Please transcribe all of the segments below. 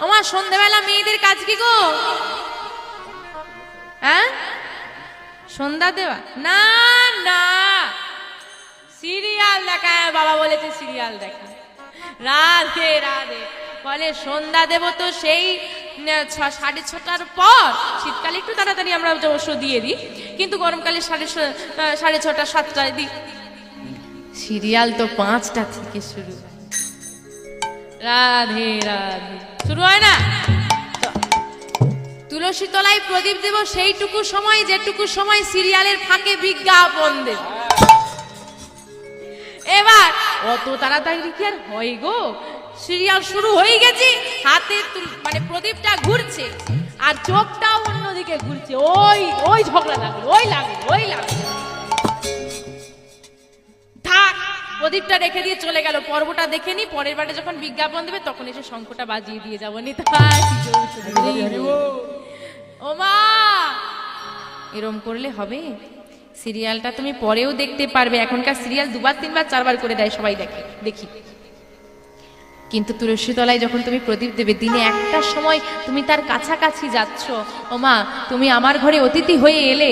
আমার সন্ধেবেলা মেয়েদের কাজ কি গো? হ্যাঁ? সন্ধ্যা দেওয়া? না না। সিরিয়াল দেখা বাবা বলেছে সিরিয়াল দেখা। রাধে রাধে। বলে, সন্ধ্যা দেব তো সেই সাড়ে ছটার পর। শীতকালে একটু তাড়াতাড়ি আমরা অবশ্য দিয়ে দিই। কিন্তু গরমকালে সাড়ে সাড়ে ছটা, সাতটায় দিই। সিরিয়াল তো পাঁচটা থেকে শুরু। রাধে রাধে। শুরু হয় না? তুলসী তলায় প্রদীপ দেব সেইটুকু সময়, যেটুকু সময় সিরিয়ালের ফাঁকে বিজ্ঞাপন দেব। এবার অত তাড়াতাড়ি কি আর হয় গো? সিরিয়াল শুরু হয়ে গেছে, হাতে মানে প্রদীপটা ঘুরছে, আর চোখটাও অন্যদিকে ঘুরছে। ওই ওই ঝগড়া লাগল, ওই লাগল ওই লাগল। প্রদীপটা রেখে দিয়ে চলে গেল। পর্বটা দেখে নি, পরের বারে যখন বিজ্ঞাপন দেবে তখন এসে শঙ্খটা বাজিয়ে দিয়ে যাব। নি ও মা! এরম করলে হবে। সিরিয়ালটা তুমি পরেও দেখতে পারবে। এখনকার সিরিয়াল দুবার, তিনবার, চারবার করে দেয় সবাই দেখে। দেখি। কিন্তু তুলসী তলায় যখন তুমি প্রদীপ দেবে, দিনে একটা সময় তুমি তার কাছাকাছি যাচ্ছ। ও মা, তুমি আমার ঘরে অতিথি হয়ে এলে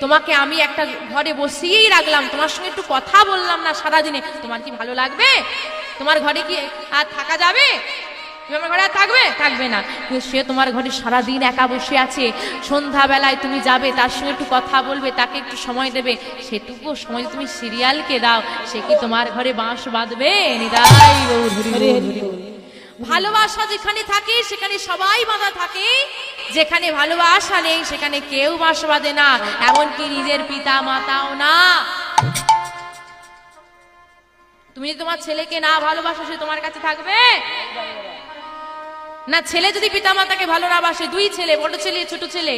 তোমাকে আমি একটা ঘরে বসিয়েই রাখলাম। তোমার সঙ্গে একটু কথা বললাম না সারাদিনে। তোমার কি ভালো লাগবে? তোমার ঘরে কি আর থাকা যাবে? তুমি ঘরে আর থাকবে? থাকবে না। সে তোমার ঘরে সারাদিন একা বসে আছে। সন্ধ্যাবেলায় তুমি যাবে, তার সঙ্গে একটু কথা বলবে, তাকে একটু সময় দেবে। সেটুকু সময় তুমি সিরিয়ালকে দাও, সে কি তোমার ঘরে বাঁশ বাঁধবে? নিদাই ভালোবাসা যেখানে থাকে, সেখানে সবাই বাঁধা থাকে। যেখানে ভালোবাসা নেই, সেখানে কেউ বাস বাঁধে না। এমনকি নিজের পিতা মাতাও না। তুমি যদি তোমার ছেলেকে না ভালোবাসো, সে তোমার কাছে থাকবে? না, ছেলে যদি পিতা মাতাকে ভালো না বাসে, দুই ছেলে, বড় ছেলে, ছোট ছেলে।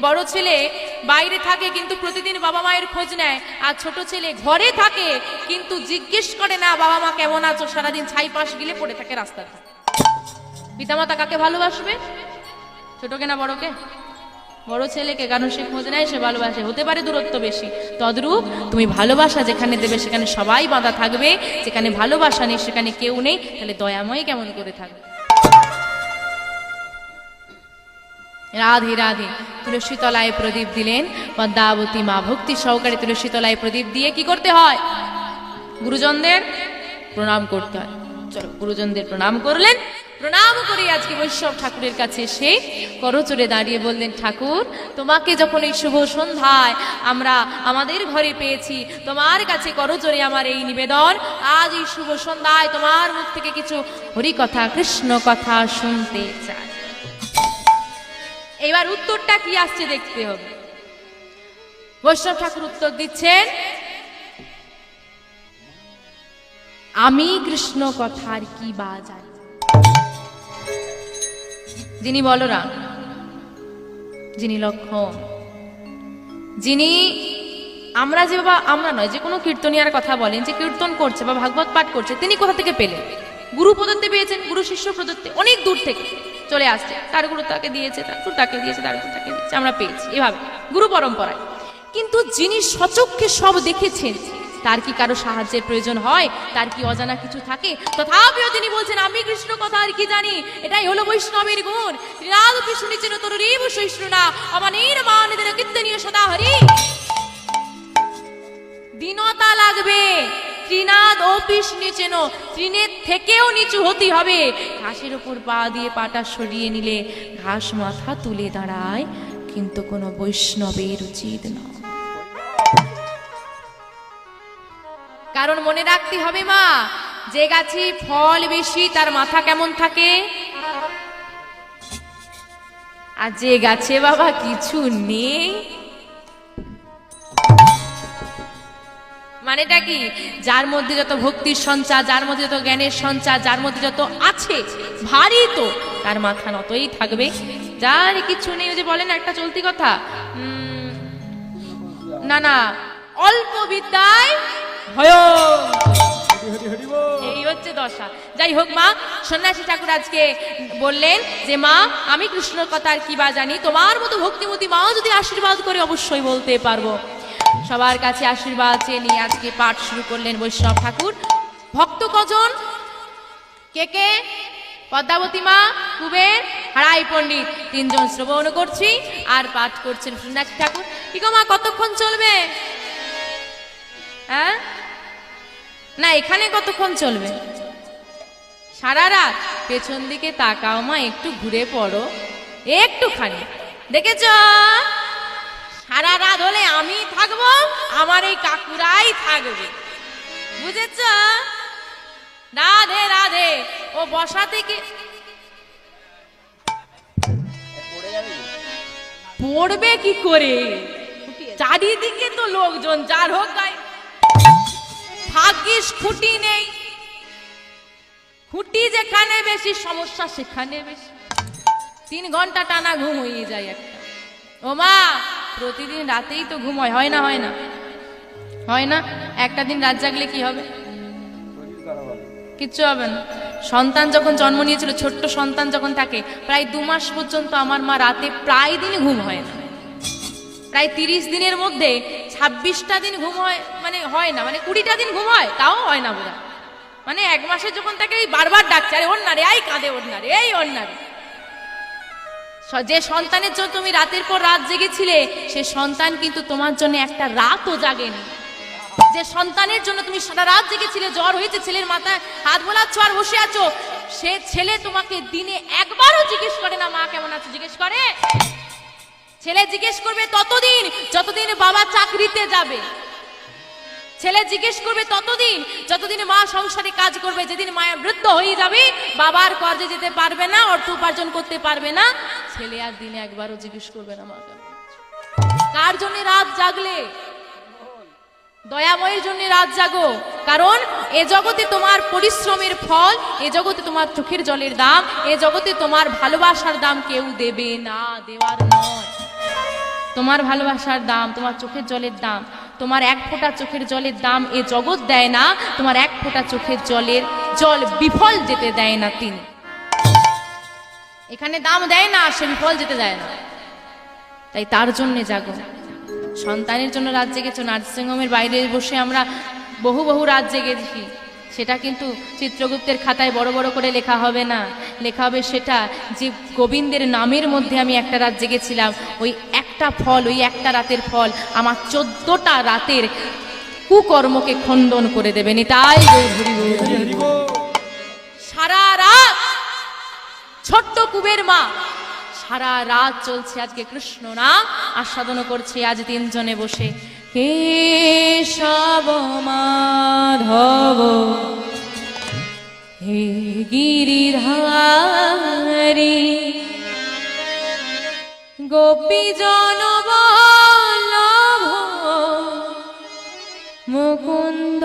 বড় ছেলে বাইরে থাকে, কিন্তু প্রতিদিন বাবা মায়ের খোঁজ নেয়। আর ছোট ছেলে ঘরে থাকে, কিন্তু জিজ্ঞেস করে, না, বাবা মা কেমন আছো? সারাদিন ছাই পাশ গিলে পড়ে থাকে রাস্তাতে। পিতামাতা কাকে ভালোবাসবে? ছোটকে না বড়কে? বড় ছেলেকে কারণ খোঁজ নেয়? সে ভালোবাসে। হতে পারে দূরত্ব বেশি। তদ্রূপ তুমি ভালোবাসা যেখানে দেবে, সেখানে সবাই বাঁধা থাকবে। যেখানে ভালোবাসা নেই, সেখানে কেউ নেই। তাহলে দয়াময় কেমন করে থাকবে? রাধে রাধে। তুলসী তলায় প্রদীপ দিলেন। পদ্মাবতী মা ভক্তি সহকারে তুলসী তলায় প্রদীপ দিয়ে কি করতে হয়? গুরুজনদের প্রণাম করতে হয়। চলো, গুরুজনদের প্রণাম করলেন। প্রণাম করে আজকে বৈষ্ণব ঠাকুরের কাছে এসে করচরে দাঁড়িয়ে বললেন, ঠাকুর, তোমাকে যখন এই শুভ সন্ধ্যায় আমরা আমাদের ঘরে পেয়েছি, তোমার কাছে করচরে আমার এই নিবেদন। আজ এই শুভ সন্ধ্যায় তোমার মুখ থেকে কিছু হরি কথা কৃষ্ণ কথা শুনতে চাই। এবার উত্তরটা কি আসছে দেখতে হবে। বৈষ্ণব ঠাকুর উত্তর দিচ্ছেন, আমি কৃষ্ণ কথার কি বা জানি যিনি বলরাম, যিনি লক্ষণ যিনি আমরা যে বাবা আমরা নয়, যে কোনো কীর্তনিয়ার কথা বলেন, যে কীর্তন করছে বা ভাগবত পাঠ করছে, তিনি কোথা থেকে পেলেন? গুরু প্রদত্তে পেয়েছেন, গুরু শিষ্য প্রদত্তে, অনেক দূর থেকে চলে আসছে। তার গুরু তাকে দিয়েছে, তার গুরু তাকে দিয়েছে, তার গুরু তাকে দিয়েছে, আমরা পেয়েছি। এভাবে, গুরু পরম্পরায়। কিন্তু যিনি সচক্ষে সব দেখেছেন তার কি কারও সাহায্যের প্রয়োজন হয়? তার কি অজানা কিছু থাকে? তথাপিও তিনি বলছেন, আমি কৃষ্ণ কথা আর কি জানি? এটাই হলো বৈষ্ণবের গুণ। শ্রীনাথ কৃষ্ণ নিচেন তোর রেব সহিষ্ণুনা অমানের মান দিন কীর্তনীয় সদা হরি। দীনতা লাগবে। ত্রিনাদ অপিস নিচেন। তৃণের থেকেও নিচু হতে হবে। ঘাসের উপর পা দিয়ে পাটা সরিয়ে নিলে ঘাস মাথা তুলে দাঁড়ায়। কিন্তু কোনো বৈষ্ণবের উচিত না। কারণ মনে রাখতে হবে মা, যে গাছে ফল বেশি, তার মাথা কেমন থাকে? আর যে গাছে বাবা কিছু নেই। মানেটা কি? যার মধ্যে যত ভক্তির সঞ্চার, যার মধ্যে যত জ্ঞানের সঞ্চার, যার মধ্যে যত আছে, ভারী তো, তার মাথা নতই থাকবে। যার কিছু নেই যে বলেন একটা চলতি কথা? না না, অল্প বিদ্যায় ভয় এই হচ্ছে দশা। যাই হোক মা সন্ন্যাসী ঠাকুর আজকে বললেন যে মা আমি কৃষ্ণর কথা আর কি বা জানি? তোমার মতো ভক্তিমতী মা যদি আশীর্বাদ করে অবশ্যই বলতে পারব। সবার কাছে আশীর্বাদ চেয়ে নিয়ে আজকে পাঠ শুরু করলেন বৈষ্ণব ঠাকুর। ভক্ত কজন? কে কে? পদ্মাবতী মা কুবের হারাই পণ্ডিত। তিনজন শ্রবণ করছি আর পাঠ করছেন সন্ন্যাসী ঠাকুর। কি গো মা কতক্ষণ চলবে? হ্যাঁ? না এখানে কতক্ষণ চলবে? সারা রাত? পেছন দিকে তাকাও মা একটু ঘুরে পড়ো। একটুখানি। দেখেছ? সারা রাত হলে আমি থাকব আমার এই কাকুরাই থাকবে। বুঝেছ? রাধে রাধে। ও বসা থেকে পড়বে কি করে? চারিদিকে তো লোকজন যার হোক গায়ে ভাগ্যিস খুঁটি নেই। খুঁটি যেখানে বেশি, সমস্যা সেখানে বেশি। তিন ঘণ্টা টানা ঘুম হয়ে যায় একটা। ও মা, প্রতিদিন রাতেই তো ঘুম হয় হয় না হয় না? হয় না? একটা দিন রাত জাগলে কি হবে? কিচ্ছু হবে না। সন্তান যখন জন্ম নিয়েছিল, ছোট্ট সন্তান যখন থাকে, প্রায় দু মাস পর্যন্ত আমার মা রাতে প্রায় দিন ঘুম হয় না। প্রায় তিরিশ দিনের মধ্যে ছাব্বিশটা দিন ঘুম হয় মানে হয় না মানে কুড়িটা দিন ঘুম হয়, তাও হয় না বোধহয়। মানে এক মাসে যখন তাকে এই বারবার ডাকছে, আরে ওর রে, এই কাঁদে ওর না রে, এই ওর যে সন্তানের জন্য তুমি রাতের পর রাত জেগেছিলে, সে সন্তান কিন্তু তোমার জন্য একটা রাতও জাগেনি। যে সন্তানের জন্য তুমি সারা রাত জেগেছিলে, জ্বর হয়েছে, ছেলের মাথায় হাত বোলাচ্ছ আর বসে আছো, সে ছেলে তোমাকে দিনে একবারও জিজ্ঞেস করে না, মা কেমন আছো? জিজ্ঞেস করে ছেলে জিজ্ঞেস করবে, ততদিন, যতদিন বাবা চাকরিতে যাবে? ছেলে জিজ্ঞেস করবে, ততদিন, যতদিন মা সংসারে কাজ করবে, যেদিন মায়ের বৃদ্ধ হয়ে যাবে, বাবার কর্জে যেতে পারবে না, অর্থ উপার্জন করতে পারবে না? ছেলে আর দিনে একবারও জিজ্ঞেস করবে না মা? কার জন্য রাত জাগলে? দয়াময়ের জন্য রাত জাগো। কারণ, এ জগতে তোমার পরিশ্রমের ফল, এ জগতে তোমার চোখের জলের দাম, এ জগতে তোমার ভালোবাসার দাম কেউ দেবে না, দেওয়ার নয় তোমার ভালোবাসার দাম, তোমার চোখের জলের দাম, তোমার এক ফোঁটা চোখের জলের দাম এ জগৎ দেয় না, তোমার এক ফোঁটা চোখের জলের জল বিফল যেতে দেয় না তিনি। এখানে দাম দেয় না, সে বিফল যেতে দেয় না। তাই তার জন্যে জাগো। সন্তানের জন্য রাত জেগেছো, নার্সিংহোমের বাইরে বসে আমরা বহু বহু রাত জেগেছি। সেটা কিন্তু চিত্রগুপ্তের খাতায় বড় বড় করে লেখা হবে না। লেখা হবে সেটা যে গোবিন্দের নামের মধ্যে আমি একটা রাত জেগেছিলাম, ওই একটা ফল, ওই একটা রাতের ফল আমার চোদ্দটা রাতের কুকর্মকে খণ্ডন করে দেবেন তাই সারা রাত ছোট্ট কুবের মা, সারা রাত চলছে আজকে কৃষ্ণ না আস্বাদন করছে আজ তিনজনে বসে। কেশব মাধব হে গিরিধারি গোপী জনবল্লভ মুকুন্দ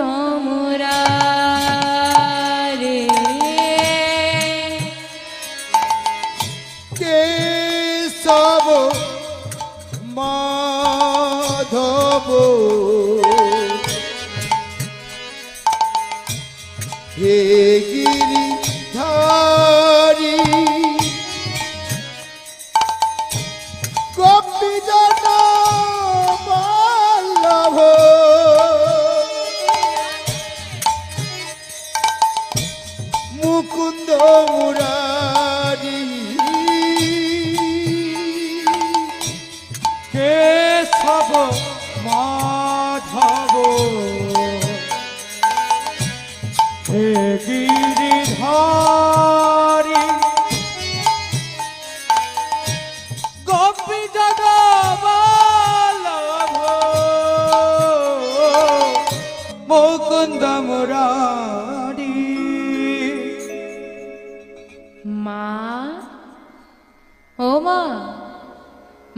কেশব মাধব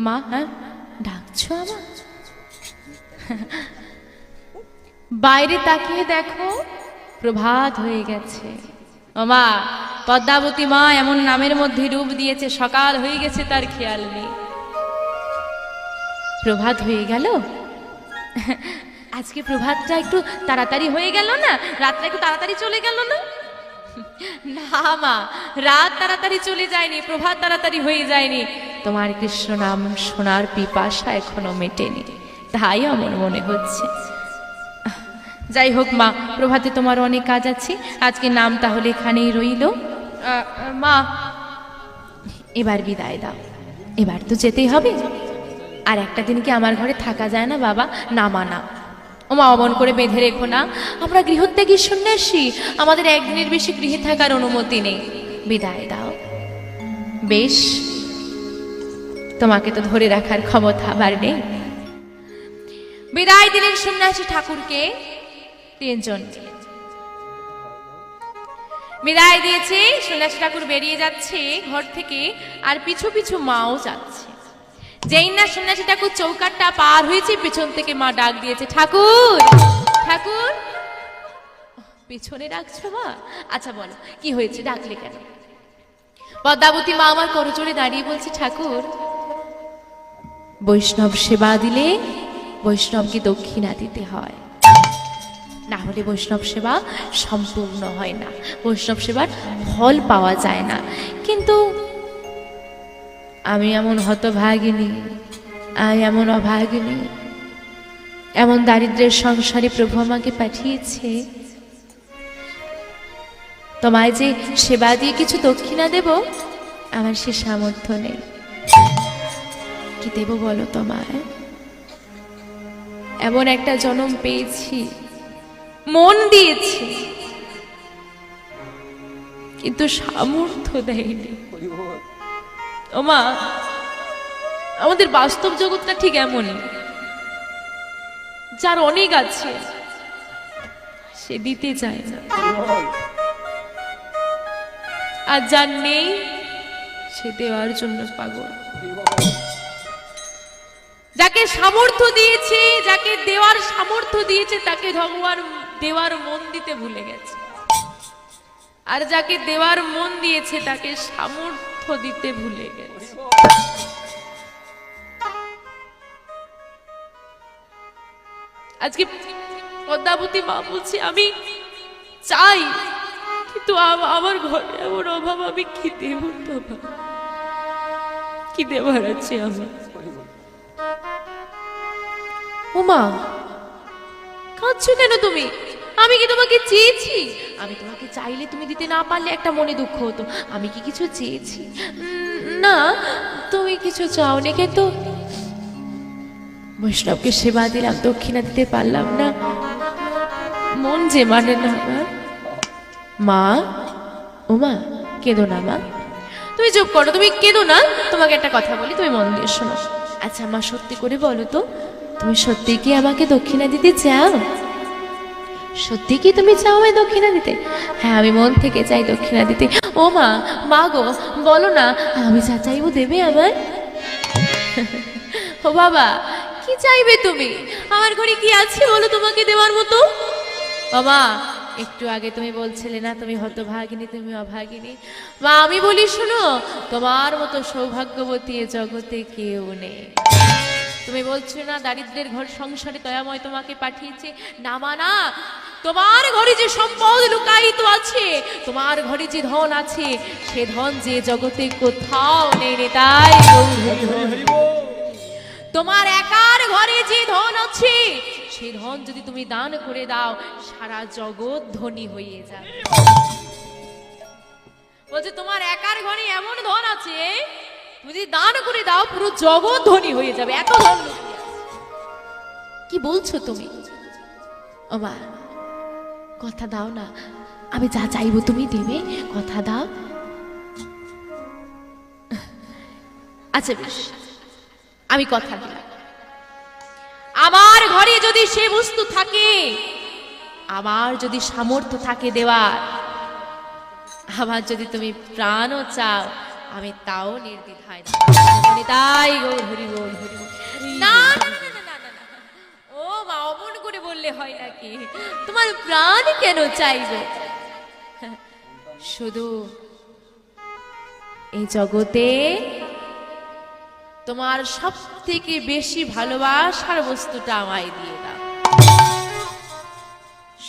মা হ্যাঁ? ডাকছো আমার বাইরে তাকিয়ে দেখো, প্রভাত হয়ে গেছে। মা, পদ্মাবতী মা এমন নামের মধ্যে রূপ দিয়েছে, সকাল হয়ে গেছে তার খেয়াল নেই। প্রভাত হয়ে গেল? আজকে প্রভাতটা একটু তাড়াতাড়ি হয়ে গেল না? রাতটা একটু তাড়াতাড়ি চলে গেল না? না মা, রাত তাড়াতাড়ি চলে যায়নি, প্রভাত তাড়াতাড়ি হয়ে যায়নি। তোমার কৃষ্ণ নাম শোনার পিপাসা এখনও মেটেনি। তাই আমার মনে হচ্ছে। যাই হোক মা, প্রভাতে তোমার অনেক কাজ আছে। আজকে নাম তাহলে এখানেই রইল। মা। এবার বিদায় দাও। এবার তো যেতেই হবে। আর একটা দিন কি আমার ঘরে থাকা যায় না, বাবা? নামা না। ওমা অমন করে বেঁধে রেখো না। আমরা গৃহত্যাগী সন্ন্যাসী আমাদের একদিনের বেশি গৃহে থাকার অনুমতি নেই। বিদায় দাও। বেশ। তোমাকে তো ধরে রাখার ক্ষমতা আবার নেই। বিদায় দিলেন সন্ন্যাসী ঠাকুরকে তিনজন। বিদায় দিয়েছে, সন্ন্যাসী ঠাকুর বেরিয়ে যাচ্ছে ঘর থেকে, আর পিছু পিছু মাও যাচ্ছে। যেই না সন্ন্যাসী ঠাকুর চৌকাটটা পার হয়েছে, পিছন থেকে মা ডাক দিয়েছে, ঠাকুর ঠাকুর। পিছনে ডাকছো মা? আচ্ছা বলো, কি হয়েছে? ডাকলে কেন? পদ্মাবতী মা আমার করজোরে দাঁড়িয়ে বলছে, ঠাকুর বৈষ্ণব সেবা দিলে বৈষ্ণবকে দক্ষিণা দিতে হয়। না হলে বৈষ্ণব সেবা সম্পূর্ণ হয় না। বৈষ্ণব সেবার ফল পাওয়া যায় না। কিন্তু আমি এমন হতভাগিনী, আমি এমন অভাগিনী, এমন দারিদ্রের সংসারে প্রভু আমাকে পাঠিয়েছে। তোমায় যে সেবা দিয়ে কিছু দক্ষিণা দেব, আমার সে সামর্থ্য নেই। কি দেব বলো তোমায়? এমন একটা জন্ম পেয়েছি, মন দিয়েছি, কিন্তু সামর্থ্য দেয়নি। ওমা, আমাদের বাস্তব জগৎটা ঠিক এমনই যার অনেক আছে, সে দিতে চায় না। আর যার নেই, সে দেওয়ার জন্য পাগল। যাকে সামর্থ্য দিয়েছে, যাকে দেওয়ার সামর্থ্য দিয়েছে, তাকে ভগবান দেওয়ার মন দিতে ভুলে গেছে। আর যাকে দেওয়ার মন দিয়েছে, তাকে সামর্থ্য দিতে ভুলে গেছে। আজকে পদ্মাবতী মা বলছে, আমি চাই, কিন্তু আমার ঘরে এমন অভাব, আমি কি দেব বাবা? কি দেবার আছে আমার? উমা, কাঁদছো কেন তুমি? আমি কি তোমাকে চেয়েছি? আমি তোমাকে চাইলে তুমি দিতে না পারলে একটা মনে দুঃখ হতো। আমি কি কিছু চেয়েছি? না, তুমি কিছু চাওনি, কিন্তু বৈষ্ণবকে সেবা দিলাম, দক্ষিণা দিতে পারলাম না। মন যে মানে না আমার মা ওমা কেঁদো না, মা। তুমি চুপ করো, তুমি কেঁদো না। তোমাকে একটা কথা বলি, তুমি মন দিয়ে শোনো। আচ্ছা মা, সত্যি করে বলো তো তুমি সত্যি কি আমাকে দক্ষিণা দিতে চাও? সত্যি কি তুমি চাও আমায় দক্ষিণা দিতে? হ্যাঁ আমি মন থেকে চাই দক্ষিণা দিতে। ও মা মা গো, বলো না, আমি যা চাইব দেবে আমায়? ও বাবা, কি চাইবে তুমি? আমার ঘরে কি আছে বলো তোমাকে দেওয়ার মতো? বাবা একটু আগে তুমি বলছিলে না, তুমি হতভাগিনী, তুমি অভাগিনী। মা, আমি বলি, শোনো, তোমার মতো সৌভাগ্যবতী জগতে কেউ নেই। তুমি বলছো না দারিদ্রের ঘর সংসারে দয়াময় তোমাকে পাঠিয়েছে? না মানা তোমার ঘরে যে সম্পদ লুকায়িত আছে তোমার ঘরে যে ধন আছে সে ধন যে জগতে কোথাও নেই রে তাই তোমার একার ঘরে যে ধন আছে সে ধন যদি তুমি দান করে দাও সারা জগৎ ধনী হয়ে যাবে। বলছে তোমার একার ঘরে এমন ধন আছে যদি দান করে দাও, পুরো জগৎ ধনী হয়ে যাবে। এত ধন কি বলছো তুমি? ও মা কথা দাও না। আমি যা চাইব তুমি দেবে, কথা দাও। আচ্ছা বেশ। আমি কথা দিলাম। আমার ঘরে যদি সে বস্তু থাকে, আমার যদি সামর্থ্য থাকে দেওয়ার, আমার যদি তুমি প্রাণও চাও আমি তাও নির্দ্বিধায় দেব। তাই গো হরি বল হরি না। ও মা অমন করে বললে হয় নাকি? তোমার প্রাণ কেন চাইবে? শুধু এই জগতে তোমার সব থেকে বেশি ভালোবাসার বস্তুটা আমায় দিয়ে দাও।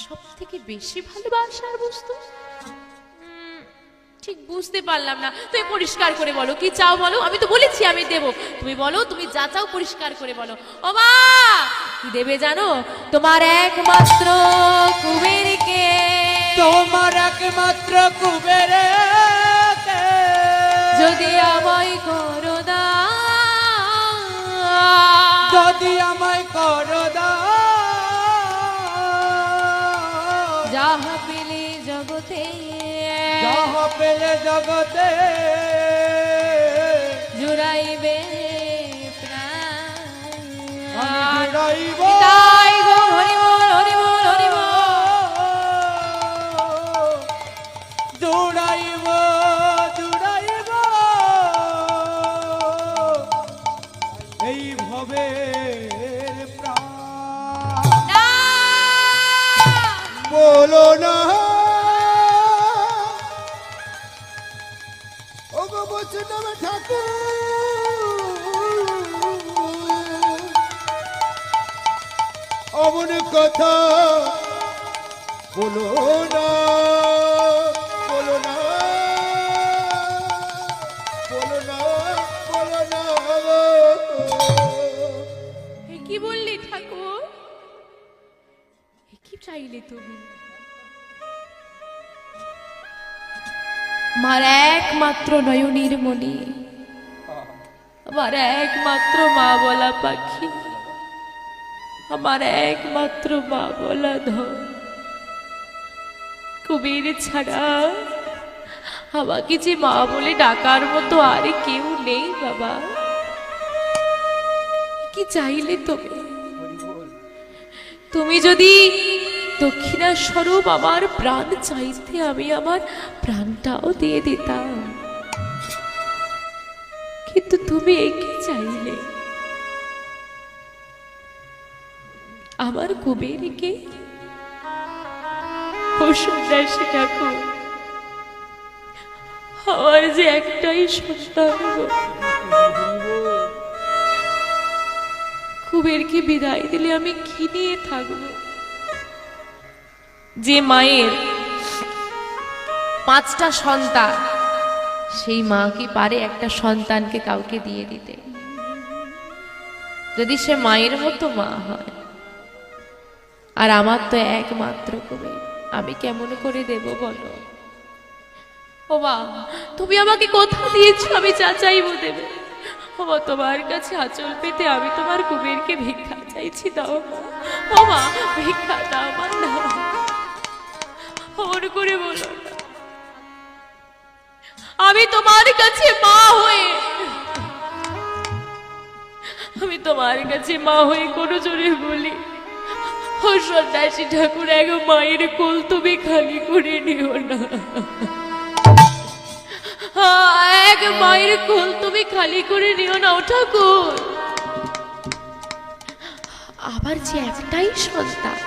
সব থেকে বেশি ভালোবাসার বস্তু? ঠিক বুঝতে পারলাম না। তুমি পরিষ্কার করে বলো কি চাও বলো? আমি তো বলেছি আমি দেব। তুমি বলো তুমি যা চাও পরিষ্কার করে বলো। ও মা! কি দেবে জানো? তোমার একমাত্র কুবেরকে। তোমার একমাত্র কুবেরে যদি আমায় করো দা যদি আমায় করো যাহা পেলে জগতে জুড়াইবে প্রাণ। জুড়াইব। তুমি। আমার একমাত্র নয়নীর মণি। আমার একমাত্র মা বলা পাখি। আমার একমাত্র মা বলা ধন। কবির ছাড়া আমাকে যে মা বলে ডাকার মতো আর কেউ নেই বাবা। কি চাইলে তুমি? তুমি যদি দক্ষিণা স্বরূপ আমার প্রাণ চাইতে আমি আমার প্রাণটাও দিয়ে দিতাম। কিন্তু তুমি একে চাইলে। আমার কুবেরকে? ও সন্ন্যাসী ঠাকুর আমার যে একটাই সন্তান। কুবেরকে বিদায় দিলে আমি কি নিয়ে থাকব। যে মায়ের পাঁচটা সন্তান, সেই মা কি পারে একটা সন্তানকে কাউকে দিয়ে দিতে? যদি সে মায়ের মতো মা হয়, আর আমার তো একমাত্র কুবের আমি কেমন করে দেব বলো? ও মা, তুমি আমাকে কথা দিয়েছ, আমি যা চাইব দেবে। ও মা, তোমার কাছে আঁচল পেতে আমি তোমার কুবেরকে ভিক্ষা চাইছি, দাও। ও মা, ভিক্ষা দাও, আমার দাও। অমন করে বলো। আমি তোমার কাছে মা হয়ে আমি তোমার কাছে মা হয়ে কোনো জোরে বলি। সন্ন্যাসী ঠাকুর, এক মায়ের কোল তুমি খালি করে নিও না। এক মায়ের কোল তুমি খালি করে নিও না ও ঠাকুর। আবার যে একটাই সন্তান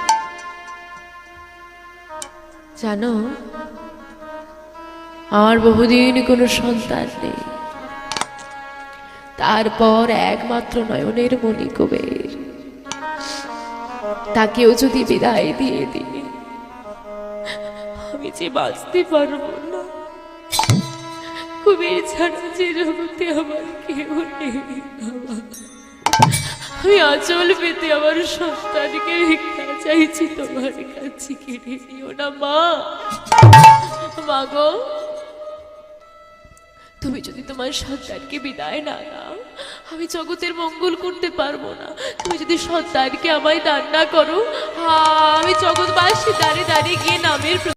জানো, আমার বহুদিন কোনো সন্তান নেই। তারপর একমাত্র নয়নের মণি কুবের। তাকেও যদি বিদায় দিয়ে দিই, আমি যে বাঁচতে পারব না। কুবের ছাড়া যে জগতে আমার কেউ নেই। আমি আচল পেতে আমার সন্তানকে ভিক্ষা চাইছি তোমার কাছে কেড়ে নিও না, মা? মা গো, তুমি যদি তোমার সন্তানকে বিদায় না দাও, আমি জগতের মঙ্গল করতে পারব না। তুমি যদি সন্তানকে আমায় দান না করো, আমি জগৎবাসী দাঁড়িয়ে দাঁড়িয়ে গিয়ে নামের